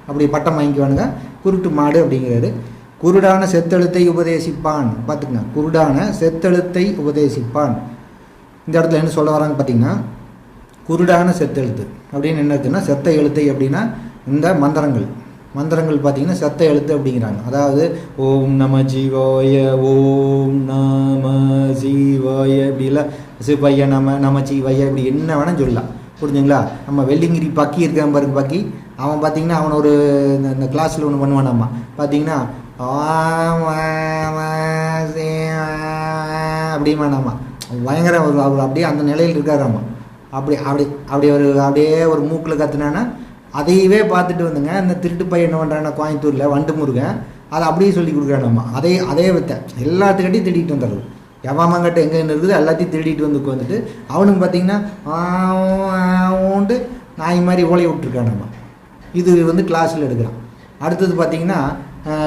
அப்படி பட்டம் வாங்கிக்குவானுங்க. குருட்டு மாடு அப்படிங்கிறாரு. குருடான செத்தெழுத்தை உபதேசிப்பான். பார்த்துக்கங்க. குருடான செத்தெழுத்தை உபதேசிப்பான். இந்த இடத்துல என்ன சொல்ல வராங்க பார்த்தீங்கன்னா குருடான செத்தெழுத்து. அப்படின்னு என்ன இருக்குன்னா செத்த எழுத்தை அப்படின்னா இந்த மந்திரங்கள். மந்திரங்கள் பார்த்தீங்கன்னா சத்த எழுத்து அப்படிங்கிறாங்க. அதாவது ஓம் நம ஜீவாய ஓம் நம ஜீவாய இப்படிலாம் சிவைய நம நம ஜீவாய இப்படி என்ன வேணால் சொல்லலாம். புரிஞ்சுங்களா? நம்ம வெள்ளிங்கிரி பக்கி இருக்கான் பாருங்க பக்கி. அவன் பார்த்தீங்கன்னா அவன் ஒரு இந்த- இந்த கிளாஸில் ஒன்று பண்ணுவானாம்மா பார்த்தீங்கன்னா ஓம் நம சிவாய பயங்கர ஒரு அவர் அப்படியே அந்த நிலையில் இருக்காராமா அப்படி அப்படி அப்படி ஒரு அப்படியே ஒரு மூக்கில் கத்துனானா அதையவே பார்த்துட்டு வந்துங்க. இந்த திருட்டு பையன் என்ன பண்ணுறான்னா கோயம்புத்தூரில் வண்டு முருகன் அதை அப்படியே சொல்லி கொடுக்குறானாம்மா அதே அதே வித்த. எல்லாத்துக்கிட்டையும் திருடிட்டு வந்துடுறது. எவாமங்கிட்ட எங்கே இருக்குது எல்லாத்தையும் திருடிட்டு வந்து உட்காந்துட்டு அவனுக்கு பார்த்தீங்கன்னா ஆண்டு நாய் மாதிரி ஓலை விட்டுருக்கானாம்மா இது வந்து கிளாஸில் எடுக்கிறான். அடுத்தது பார்த்திங்கன்னா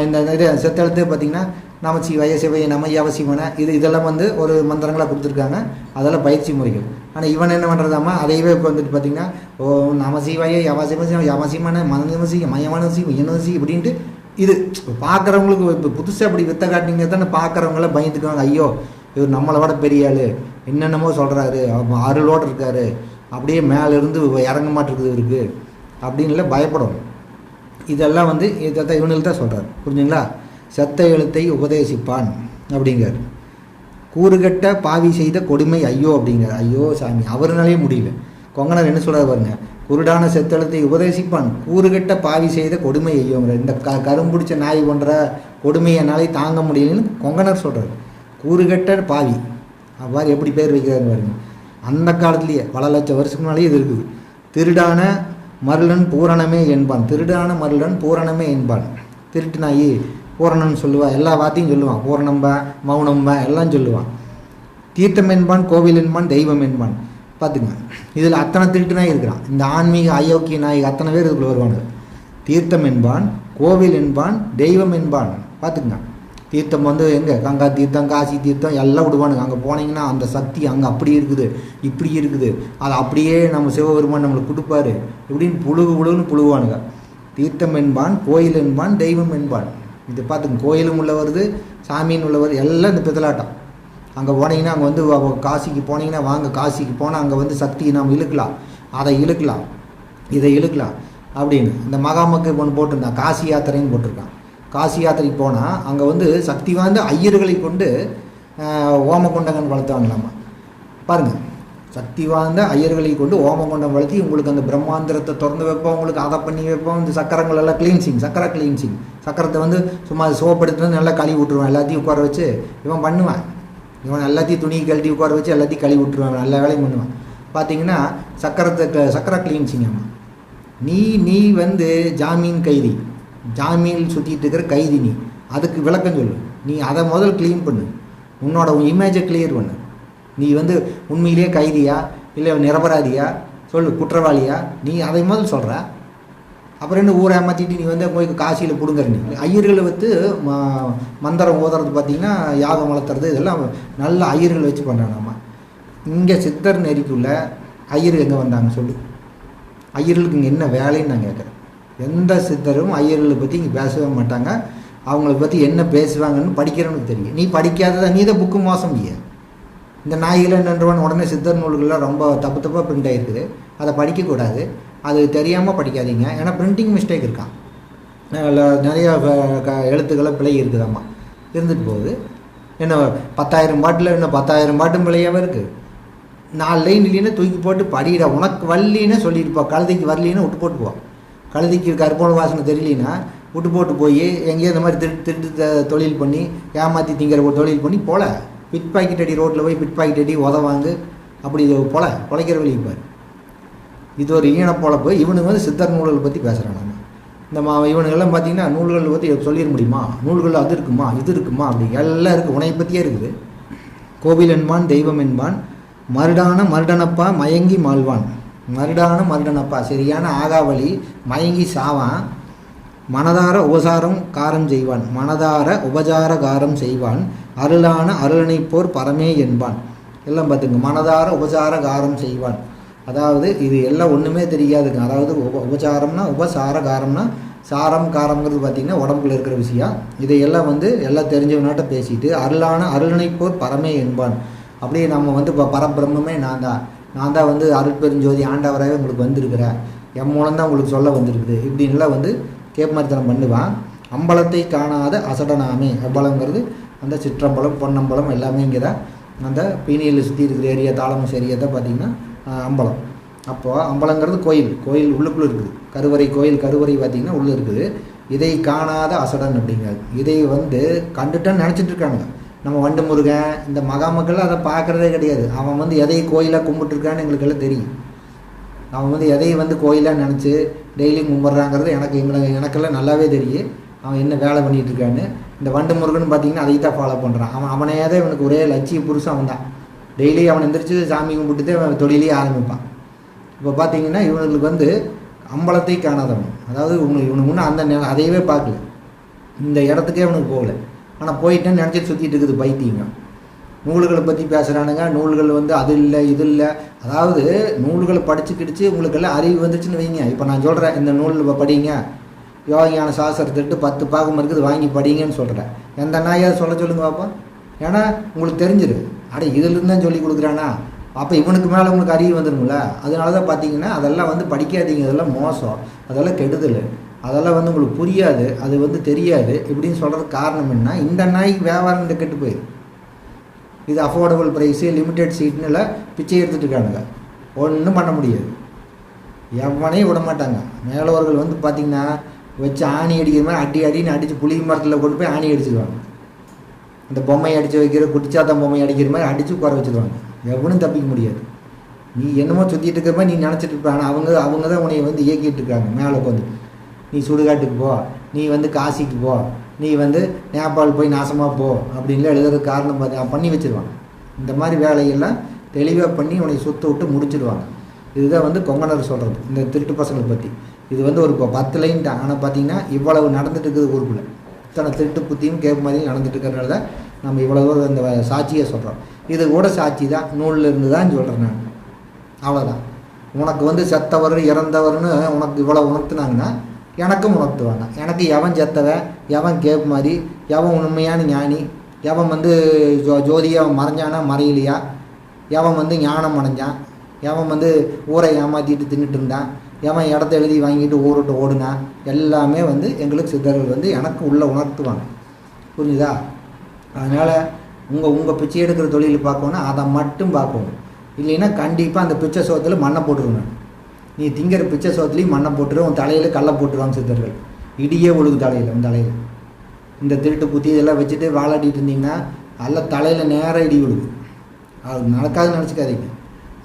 இந்த இது செத்தெழுத்து பார்த்தீங்கன்னா நமச்சி வய சிவைய நம இது இதெல்லாம் வந்து ஒரு மந்திரங்களாக கொடுத்துருக்காங்க. அதெல்லாம் பயிற்சி முறைகள். ஆனால் இவன் என்ன பண்ணுறதாம்மா அதையவே இப்போ வந்துட்டு பார்த்தீங்கன்னா ஓ நமசிவாய யவசிவசி யவசியமான மனசி மயமனசி உயனசி அப்படின்ட்டு இது பார்க்குறவங்களுக்கு இப்போ புதுசாக அப்படி வித்த காட்டிங்க தானே பார்க்குறவங்களாம் பயந்துக்குவாங்க. ஐயோ இவர் நம்மளை விட பெரிய ஆள். என்னென்னமோ சொல்கிறாரு அருளோடு இருக்காரு. அப்படியே மேலேருந்து இறங்க மாட்டிருக்குது இவருக்கு. அப்படின்லாம் பயப்படும். இதெல்லாம் வந்து இதை தான் இவனுக்கு தான் சொல்கிறார் புரிஞ்சுங்களா? செத்த எழுத்தை உபதேசிப்பான் அப்படிங்கிறார். கூறுகட்ட பாவி செய்த கொடுமை ஐயோ அப்படிங்கிறார். ஐயோ சாமி அவருனாலே முடியல. கொங்கனர் என்ன சொல்கிறார் பாருங்க குருடான செத்தெழுத்தை உபதேசிப்பான். கூறுகட்ட பாவி செய்த கொடுமை ஐயோங்கிற இந்த க கரும்புடிச்ச நாய் போன்ற கொடுமையை என்னாலே தாங்க முடியலன்னு கொங்கனர் சொல்கிறார் கூறுகட்ட பாவி அவ்வாறு எப்படி பேர் வைக்கிறாரு பாருங்க. அந்த காலத்துலேயே பல லட்சம் வருஷத்துக்கு முன்னாலே இது இருக்குது. திருடான மருளன் பூரணமே என்பான். திருடான மருளன் பூரணமே என்பான். திருட்டு நாயி பூரணம்னு சொல்லுவான் எல்லா வார்த்தையும் சொல்லுவான். பூரணம்ப மௌனம்ப எல்லாம் சொல்லுவான். தீர்த்தம் என்பான் கோவில் என்பான் தெய்வம் என்பான் பார்த்துங்க. இதில் அத்தனை திருட்டுனா இருக்கிறான். இந்த ஆன்மீக அயோக்கிய நாய் அத்தனை பேர் இதுக்குள்ள வருவாங்க தீர்த்தம் என்பான் கோவில் என்பான் தெய்வம் என்பான் பார்த்துக்குங்க தீர்த்தம் வந்து எங்கே? கங்கா தீர்த்தம் காசி தீர்த்தம் எல்லாம் விடுவானுங்க. அங்கே போனீங்கன்னா அந்த சக்தி அங்கே அப்படி இருக்குது. இப்படி இருக்குது. அது அப்படியே நம்ம சிவபெருமான் நம்மளுக்கு கொடுப்பாரு. இப்படின்னு புழுகு புழுகுன்னு புழுவானுங்க தீர்த்தம் என்பான் கோயில் என்பான் தெய்வம் என்பான் இது பார்த்துங்க கோயிலும் உள்ள வருது சாமின்னு உள்ள வருது எல்லாம் இந்த பித்தலாட்டம். அங்கே போனீங்கன்னா அங்கே வந்து காசிக்கு போனீங்கன்னா வாங்க காசிக்கு போனால் அங்கே வந்து சக்தியை நாம் இழுக்கலாம். அதை இழுக்கலாம். இதை இழுக்கலாம். அப்படின்னு இந்த மகாமக்கு ஒன்று போட்டிருந்தான் காசி யாத்திரைன்னு போட்டிருக்கான். காசி யாத்திரைக்கு போனால் அங்கே வந்து சக்தி வாய்ந்த ஐயர்களை கொண்டு ஆஹ், ஓமகுண்டங்கன் வளர்த்தாங்களாமா பாருங்கள் சக்தி வாய்ந்த ஐயர்களை கொண்டு ஓமகுண்டம் வளர்த்தி உங்களுக்கு அந்த பிரம்மாந்திரத்தை திறந்து வைப்போம் உங்களுக்கு அதை பண்ணி வைப்போம் இந்த சக்கரங்கள் எல்லாம் கிளீன்சிங் சக்கரை கிளீன்சிங் சக்கரத்தை வந்து சும்மா சோப்படுத்துட்டு நல்லா கழுவி விட்டுருவேன் எல்லாத்தையும் உட்கார வச்சு இவன் பண்ணுவேன். இவன் எல்லாத்தையும் துணி கழட்டி உட்கார வச்சு எல்லாத்தையும் கழுவி விட்டுருவேன் எல்லா வேலையும் பண்ணுவான். பார்த்தீங்கன்னா சக்கரத்தை சக்கரை கிளீன்சிங் ஆமாம் நீ நீ வந்து ஜாமீன் கைதி. ஜாமீன் சுற்றிட்டு இருக்கிற கைதி நீ. அதுக்கு விளக்கம் சொல்லு. நீ அதை முதல் க்ளீன் பண்ணு. உன்னோட இமேஜை கிளியர் பண்ணு. நீ வந்து உண்மையிலேயே கைதியா? இல்லை நிரபராதியா? சொல்லு குற்றவாளியா? நீ அதை முதல் சொல்கிற அப்புறம் என்ன ஊரை ஏமாற்றிட்டு நீ வந்து போய் காசியில் பிடுங்குற நீ? ஐயர்களை வந்து ம- மந்திரம் ஓதுறது பார்த்தீங்கன்னா யாகம் வளர்த்துறது இதெல்லாம் நல்ல ஐயர்கள் வச்சு பண்ணுறான் நம்ம இங்கே சித்தர் நெறிக்குள்ள ஐயர் எங்கே வந்தாங்க சொல்லு? ஐயர்களுக்கு இங்கே என்ன வேலைன்னு நான் கேட்குறேன். எந்த சித்தரும் ஐயர்களை பற்றி இங்கே பேசவே மாட்டாங்க. அவங்கள பற்றி என்ன பேசுவாங்கன்னு படிக்கிறவனுக்கு தெரியும். நீ படிக்காததை? நீ தான் புக்கு மோசம் இல்லையா. இந்த நாய்களை நின்றவன். உடனே சித்தர் நூல்கள்லாம் ரொம்ப தப்பு தப்பாக பிரிண்ட் ஆகிருக்குது அதை படிக்கக்கூடாது. அது தெரியாமல் படிக்காதீங்க. ஏன்னா பிரிண்டிங் மிஸ்டேக் இருக்கான். நிறைய க- எழுத்துக்களை பிழை இருக்குதாம்மா இருந்துட்டு போகுது. என்ன பத்தாயிரம் பாட்டில் இன்னும் பத்தாயிரம் பாட்டும் பிழையாவே இருக்குது நாலு லைன் இல்லைன்னா தூக்கி போட்டு படிடா. உனக்கு வரலின்னு சொல்லிட்டு கழுதைக்கு வரலின்னு விட்டு போட்டு போவோம் கழுதைக்கு கருப்போன வாசனை தெரியலனா விட்டு போட்டு போய் எங்கேயோ இந்த மாதிரி திருட்டு திருட்டு த- தொழில் பண்ணி ஏமாற்றி திங்கிற ஒரு தொழில் பண்ணி போகல பிட் பாக்கெட் அடி ரோட்டில் போய் பிட் பாக்கெட் அடி உதவாங்க அப்படி இது போல பொழைக்கிற வழி பாரு. இது ஒரு ஈன பொழப்பு இவனுங்க வந்து சித்தர் நூல்கள் பற்றி பேசுகிறான் நம்ம. இந்த மா இவனுங்கெல்லாம் பார்த்தீங்கன்னா நூல்கள் பற்றி சொல்லிட முடியுமா? நூல்கள் அது இருக்குமா? இது இருக்குமா? அப்படி எல்லாம் இருக்குது உனையை பற்றியே இருக்குது. கோவில் என்பான் தெய்வம் என்பான். மருடான மருடனப்பா மயங்கி மாழ்வான் மருடான மருடனப்பா சரியான ஆகாவளி மயங்கி சாவான். மனதார உபசாரம் காரம் செய்வான். மனதார உபசார காரம் செய்வான். அருளான அருளனைப்போர் பரமே என்பான். எல்லாம் பார்த்துங்க மனதார உபசார காரம் செய்வான். அதாவது இது எல்லாம் ஒன்றுமே தெரியாதுங்க. அதாவது உப உபசாரம்னா உபசார காரம்னா சாரம் காரம்ங்கிறது பார்த்திங்கன்னா உடம்புல இருக்கிற விஷயம். இதையெல்லாம் வந்து எல்லாம் தெரிஞ்சவனாட்ட பேசிட்டு அருளான அருளனைப்போர் பரமே என்பான். அப்படியே நம்ம வந்து இப்போ பரபிரம்மே நான் தான். நான் தான் வந்து அருட்பெருஞ்சோதி ஆண்டவராகவே உங்களுக்கு வந்திருக்கிறேன். என் மூலம் தான் உங்களுக்கு சொல்ல வந்திருக்குது. இப்படின்லாம் வந்து கேப்மர்த்தனம் பண்ணுவான். அம்பலத்தை காணாத அசடனாமே. அம்பலங்கிறது அந்த சிற்றம்பலம் பொன்னம்பலம் எல்லாமே இங்கே தான் அந்த பீனியில் சுற்றி இருக்கிற ஏரியா தாளமஸ் ஏரியா தான் பார்த்திங்கன்னா அம்பலம். அப்போது அம்பலங்கிறது கோயில். கோயில் உள்ளுக்குள்ளே இருக்குது. கருவறை கோயில் கருவறை பார்த்திங்கன்னா உள்ளே இருக்குது. இதை காணாத அசடன் அப்படிங்கிறது இதை வந்து கண்டுட்டேன்னு நினச்சிட்டு இருக்காங்க. நம்ம வண்டு முருகன் இந்த மகாமக்கள் அதை பார்க்குறதே கிடையாது. அவன் வந்து எதை கோயிலாக கும்பிட்டுருக்கான்னு எங்களுக்கு எல்லாம் தெரியும். அவன் வந்து எதையும் வந்து கோயிலாக நினச்சி டெய்லியும் கும்பிட்றாங்கிறது எனக்கு எங்களை எனக்கெல்லாம் நல்லாவே தெரியும். அவன் என்ன வேலை பண்ணிட்டு இருக்கான்னு இந்த வண்டு முருகன் பார்த்தீங்கன்னா அதை தான் ஃபாலோ பண்ணுறான் அவன் அவனே தான் இவனுக்கு ஒரே லட்சிய புருஷன் அவன் தான் டெய்லி அவன் எந்திரிச்சு சாமி கும்பிட்டு அவன் தொழிலே ஆரம்பிப்பான். இப்போ பார்த்தீங்கன்னா இவனுங்களுக்கு வந்து அம்பலத்தை காணாதவன். அதாவது இவனுக்கு இவனுக்கு முன்னே அந்த நே- அதையவே பார்க்கல. இந்த இடத்துக்கே இவனுக்கு போகல. ஆனால் போயிட்டேன்னு நினச்சிட்டு சுற்றிட்டு இருக்குது பைத்தியங்க நூல்களை பற்றி பேசுகிறானுங்க நூல்கள் வந்து அது இல்லை இது இல்லை. அதாவது நூல்களை படிச்சு கிடிச்சு உங்களுக்கெல்லாம் அறிவு வந்துச்சுன்னு வைங்க. இப்போ நான் சொல்கிறேன் இந்த நூல் படிங்க. யோகியான சாஸ்திரத்திட்டு பத்து பாகம் இருக்குது வாங்கி படிங்கன்னு சொல்கிறேன் எந்த நாயாவது சொல்ல சொல்லுங்க பார்ப்போம் ஏன்னா உங்களுக்கு தெரிஞ்சிரு. அட இதுலேருந்து தான் சொல்லி கொடுக்குறானா? அப்போ இவனுக்கு மேலே உங்களுக்கு அறிவு வந்துடும்ல அதனால தான் பார்த்தீங்கன்னா அதெல்லாம் வந்து படிக்காதீங்க. அதெல்லாம் மோசம். அதெல்லாம் கெடுதல். அதெல்லாம் வந்து உங்களுக்கு புரியாது. அது வந்து தெரியாது. இப்படின்னு சொல்கிறதுக்கு காரணம் என்ன? இந்த நாய்க்கு வியாபாரம் இந்த கெட்டு போயிடும் இது அஃபோர்டபுள் ப்ரைஸு லிமிடெட் சீட்னுல பிச்சை எடுத்துட்டு இருக்கானுங்க. ஒன்றும் பண்ண முடியாது. எவனையும் விட மாட்டாங்க. மேலவர்கள் வந்து பார்த்திங்கன்னா வச்சு ஆணி அடிக்கிற மாதிரி அடி அடின்னு அடித்து புளி மரத்தில் கொண்டு போய் ஆணி அடிச்சிடுவாங்க அந்த பொம்மையை அடித்து வைக்கிற குட்டிச்சாத்தம் பொம்மையை அடிக்கிற மாதிரி அடித்து உட்கார வச்சிருவாங்க. எவனும் தப்பிக்க முடியாது. நீ என்னமோ சுற்றிட்டு இருக்கிற மாதிரி நீ நினச்சிட்டு இருப்ப. ஆனால் அவங்க அவங்க தான் உன்னை வந்து இயக்கிட்டு இருக்காங்க. மேலே உட்காந்து நீ சுடுகாட்டுக்கு போ. நீ வந்து காசிக்கு போ. நீ வந்து நேபாள் போய் நாசமாக போ அப்படின்லாம் எழுதுறதுக்கு காரணம் பார்த்து பண்ணி வச்சிருவான். இந்த மாதிரி வேலையெல்லாம் தெளிவாக பண்ணி உன்னை சுத்த விட்டு முடிச்சிடுவாங்க இதுதான் வந்து கொங்கனர் சொல்கிறது இந்த திருட்டு பசங்களை பற்றி இது வந்து ஒரு இப்போ பத்து லைன் தான். ஆனால் பார்த்தீங்கன்னா இவ்வளவு நடந்துட்டு இருக்குது ஊருக்குள்ள. இத்தனை திருட்டு புத்தியும் கேப் மாதிரியும் நடந்துட்டு இருக்கிறனால தான் நம்ம இவ்வளோ தூரம் இந்த சாட்சியை சொல்கிறோம் இது கூட சாட்சி தான். நூலில் இருந்து தான் சொல்கிறேன் நான். அவ்வளோதான் உனக்கு வந்து செத்தவர் இறந்தவர்னு உனக்கு இவ்வளோ உணர்த்துனாங்கன்னா எனக்கும் உணர்த்துவாங்க. எனக்கு எவன் செத்தவன் எவன் கேப் மாதிரி எவன் உண்மையான ஞானி எவன் வந்து ஜோ ஜோதியை அவன் மறைஞ்சானா மறையிலையா? எவன் வந்து ஞானம் அடைஞ்சான்? எவன் வந்து ஊரை ஏமாற்றிட்டு தின்னுட்டு இருந்தான் எவன் இடத்த எழுதி வாங்கிட்டு ஊருட்டு ஓடுனான் எல்லாமே வந்து எங்களுக்கு சித்தர்கள் வந்து எனக்கு உள்ளே உணர்த்துவாங்க. புரிஞ்சுதா? அதனால் உங்கள் உங்கள் பிச்சை எடுக்கிற தொழில் பார்க்கணுன்னா அதை மட்டும் பார்க்கணும். இல்லைன்னா கண்டிப்பாக அந்த பிச்சை சோத்தில் மண்ணை போட்டுருவேன் நீ திங்கிற பிச்சை சோத்துலேயும் மண்ணை போட்டுரு உன் தலையில் கல்லை போட்டுருவாங்க சித்தர்கள். இடியே ஒழுகு தலையில் உன் தலையில். இந்த திருட்டு புத்தி இதெல்லாம் வச்சுட்டு வாழாட்டிட்டு இருந்தீங்கன்னா அல்ல தலையில் நேராக இடி விழுகு அது நடக்காதுன்னு நினச்சிக்காதீங்க.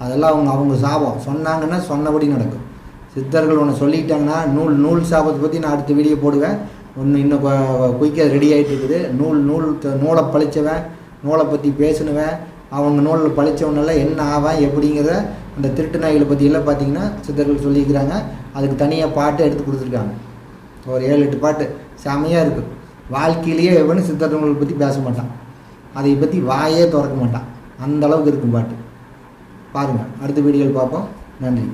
அதெல்லாம் அவங்க அவங்க சாபம். சொன்னாங்கன்னா சொன்னபடி நடக்கும். சித்தர்கள் ஒன்று சொல்லிட்டாங்கன்னா நூல் நூல் சாபத்தை பற்றி நான் அடுத்த வீடியோ போடுவேன். ஒன்று இன்னும் குயிக்காக ரெடி ஆகிட்டு இருக்குது. நூல் நூல் நூலை பழிச்சவன் நூலை பற்றி பேசினவன் அவங்க நூலில் பழிச்சவனெல்லாம் என்ன ஆவான் எப்படிங்கிறத அந்த திருட்டு நாய்களை பற்றியெல்லாம் பார்த்தீங்கன்னா சித்தர்கள் சொல்லியிருக்கிறாங்க. அதுக்கு தனியாக பாட்டு எடுத்து கொடுத்துருக்காங்க. ஒரு ஏழு எட்டு பாட்டு. செமையாக இருக்கும் வாழ்க்கையிலேயே எவனும் சித்தர்களை பற்றி பேச மாட்டான். அதை பற்றி வாயே திறக்க மாட்டான். அந்த அளவுக்கு இருக்கும் பாட்டு. பாருங்கள். அடுத்த வீடியோவில் பார்ப்போம். நன்றி.